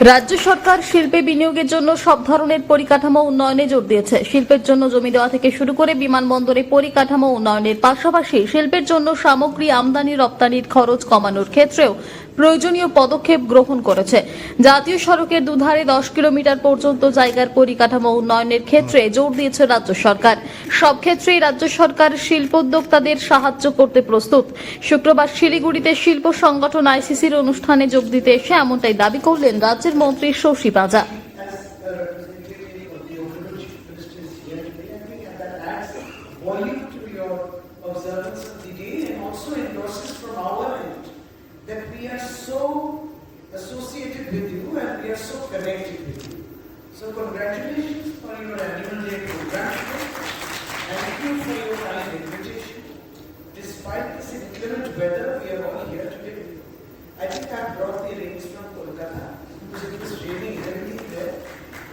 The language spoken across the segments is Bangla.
রাজ্য সরকার শিল্পে বিনিয়োগের জন্য সব ধরনের পরিকাঠামো উন্নয়নে জোর দিয়েছে। শিল্পের জন্য জমি দেওয়া থেকে শুরু করে বিমানবন্দরে পরিকাঠামো উন্নয়নের পাশাপাশি শিল্পের জন্য সামগ্রী আমদানি রপ্তানির খরচ কমানোর ক্ষেত্রেও প্রয়োজনীয় পদক্ষেপ গ্রহণ করেছে। জাতীয় সড়কের দুধারে দশ কিলোমিটার পর্যন্ত জায়গার পরিকাঠামো উন্নয়নের ক্ষেত্রে জোর দিয়েছে রাজ্য সরকার। সব ক্ষেত্রেই রাজ্য সরকার শিল্পোদ্যোক্তাদের সাহায্য করতে প্রস্তুত। শুক্রবার শিলিগুড়িতে শিল্প সংগঠন আইসিসির অনুষ্ঠানে যোগ দিতে এসে এমনটাই দাবি করলেন রাজ্যের মন্ত্রী Shashi Panja. To your observance of the day and also endorses that we are so associated with you and we are so connected with you. So congratulations for your annual day program. Thank you for your kind invitation. Despite this inclement weather, we are all here today. I think I brought the rains from Kolkata because it was raining heavily there,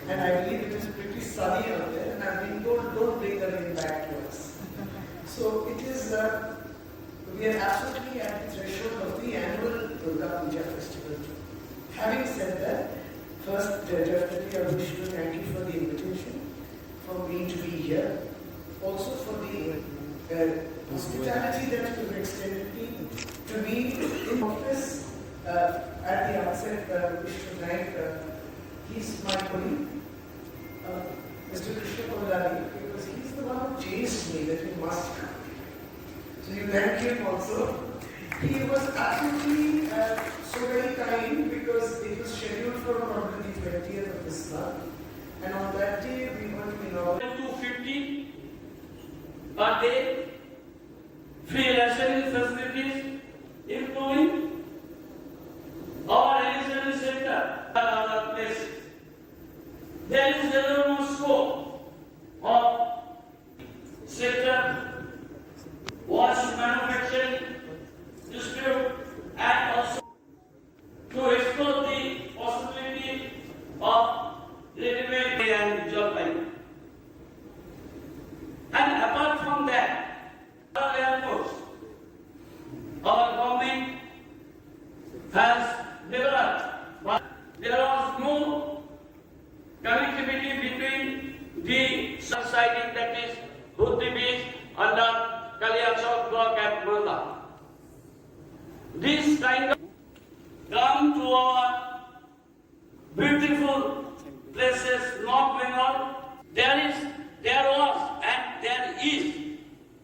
and I believe it is pretty sunny out there. And I've been told, don't bring the rain back to us. So it is. Uh, we are absolutely at the threshold Durga Puja festival. Having said that, first definitely I wish to thank you for the invitation, for me to be here, also for the uh, hospitality that you have extended me to be in office. Uh, at the outset, uh, wish to thank. Uh, he's my colleague, uh, Mr. Krishna Kollani, because he's the one who chased me that you must come. So you thank him also. He was absolutely uh, so very kind because it was scheduled for on the 20th of this month. And on that day, we were to inaugurate. 250 per day, free rationing facilities, improving our education center, and other places. There is enormous scope of sector, wash manufacturing, dispute, and also to explore the possibility of ready-made and job life. And apart from that, our airports, our government has developed, there was no connectivity between the society that is Buddhi Beach under Kaliachok block at Murla. This kind of come to our beautiful places, North Bengal. There is, there was, and there is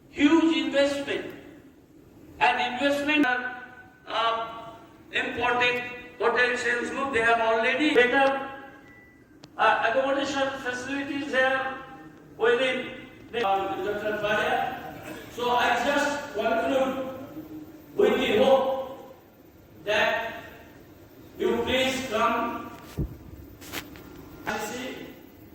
huge investment. And investment are uh, important potentials group. They have already better uh, accommodation facilities there within the uh, Dr. So I just conclude with the hope that you please come and see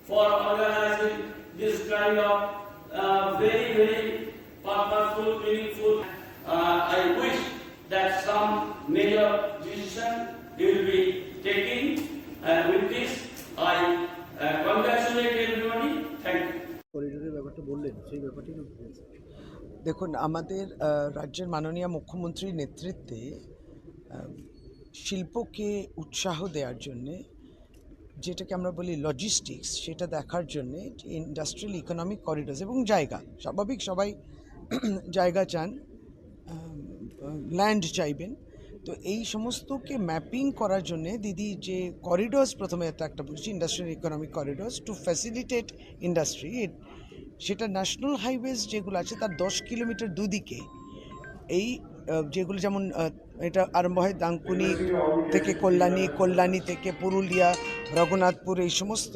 for organizing this kind of uh, very, very purposeful, meaningful. Uh, I wish that some major decision will be taken And with this, বললেন, সেই ব্যাপারটি দেখুন, আমাদের রাজ্যের মাননীয় মুখ্যমন্ত্রীর নেতৃত্বে শিল্পকে উৎসাহ দেওয়ার জন্যে, যেটাকে আমরা বলি লজিস্টিক্স সেটা দেখার জন্যে ইন্ডাস্ট্রিয়াল ইকোনমিক করিডোর্স এবং জায়গা, স্বাভাবিক সবাই জায়গা চান ল্যান্ড চাইবেন তো এই সমস্তকে ম্যাপিং করার জন্যে দিদি যে করিডোর্স প্রথমে একটা বলছি industrial economic corridors to facilitate industry সেটা ন্যাশনাল হাইওয়েজ যেগুলো আছে তার দশ কিলোমিটার দুদিকে। এই যেগুলো যেমন এটা আরম্ভ হয় দাঙ্কুনি থেকে কল্যাণী কল্যাণী থেকে পুরুলিয়া, রঘুনাথপুর, এই সমস্ত।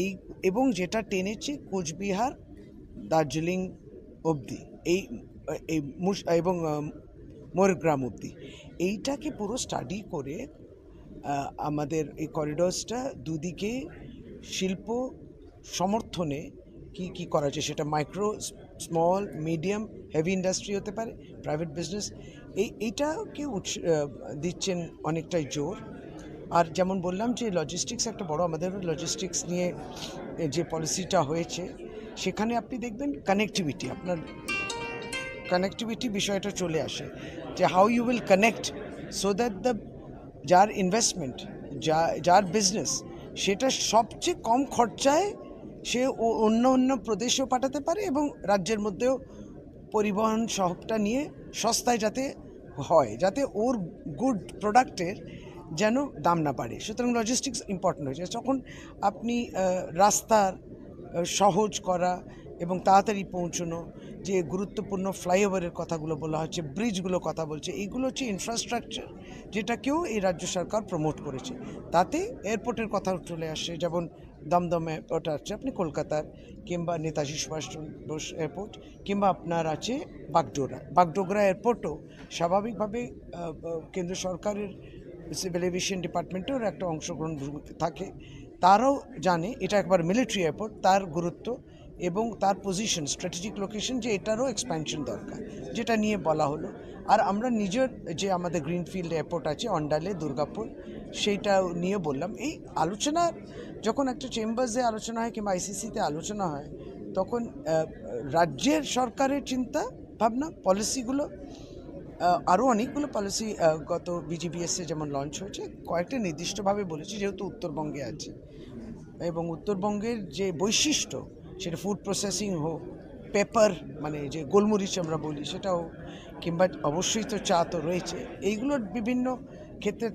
এই, এবং যেটা টেনেছে কোচবিহার, দার্জিলিং অবধি। এই এবং ময়ূরগ্রাম অবধি এইটাকে পুরো স্টাডি করে আমাদের এই করিডোরসটা দুদিকে শিল্প সমর্থনে কি কি করা যায় সেটা micro small medium heavy industry হতে পারে প্রাইভেট বিজনেস এই, এইটাকে দিচ্ছেন অনেকটাই জোর। আর যেমন বললাম যে লজিস্টিক্স একটা বড়, আমাদের লজিস্টিক্স নিয়ে যে পলিসিটা হয়েছে, সেখানে আপনি দেখবেন কানেক্টিভিটি আপনার কানেক্টিভিটি বিষয়টা চলে আসে, যে how you will connect so that the যার ইনভেস্টমেন্ট যা, যার বিজনেস সেটা সবচেয়ে কম খরচায় সে অন্য অন্য প্রদেশেও পাঠাতে পারে এবং রাজ্যের মধ্যেও পরিবহন সবটা নিয়ে সস্তায় যাতে হয়, যাতে ওর গুড প্রোডাক্টের যেন দাম না বাড়ে। সুতরাং লজিস্টিক্স ইম্পর্টেন্ট হয়েছে যখন আপনি রাস্তার সহজ করা এবং তাড়াতাড়ি পৌঁছানো যে গুরুত্বপূর্ণ ফ্লাইওভারের কথাগুলো বলা হচ্ছে, ব্রিজগুলো কথা বলছে এইগুলো হচ্ছে ইনফ্রাস্ট্রাকচার যেটাকেও এই রাজ্য সরকার প্রমোট করেছে। তাতে এয়ারপোর্টের কথা চলে আসে, যেমন দমদম এয়ারপোর্ট আছে, আপনি কলকাতার কিংবা নেতাজি সুভাষচন্দ্র বোস এয়ারপোর্ট কিংবা আপনার আছে বাগডোগরা। বাগডোগরা এয়ারপোর্টও স্বাভাবিকভাবে কেন্দ্র সরকারের সিভিল এভিয়েশন ডিপার্টমেন্টের একটা অংশগ্রহণ থাকে। তারাও জানে এটা একবার মিলিটারি এয়ারপোর্ট তার গুরুত্ব এবং তার পজিশন স্ট্র্যাটেজিক লোকেশন যে এটারও এক্সপ্যানশন দরকার, যেটা নিয়ে বলা হলো। আর আমরা নিজের যে আমাদের গ্রিনফিল্ড এয়ারপোর্ট আছে অন্ডালে দুর্গাপুর সেইটা নিয়ে বললাম। এই আলোচনা, যখন একটা চেম্বার্সে আলোচনা হয় কিংবা আইসিসিতে আলোচনা হয়, তখন রাজ্যের সরকারের চিন্তা, ভাবনা পলিসিগুলো আরও অনেকগুলো পলিসি গত বিজিবিএসে যেমন লঞ্চ হয়েছে, কয়েকটা নির্দিষ্টভাবে বলেছি, যেহেতু উত্তরবঙ্গে আছে। এবং উত্তরবঙ্গের যে বৈশিষ্ট্য সেটা ফুড প্রসেসিং হোক পেপার মানে যে গোলমরিচ আমরা বলি সেটাও, কিংবা অবশ্যই তো চা তো রয়েছে। এইগুলোর বিভিন্ন ক্ষেত্রে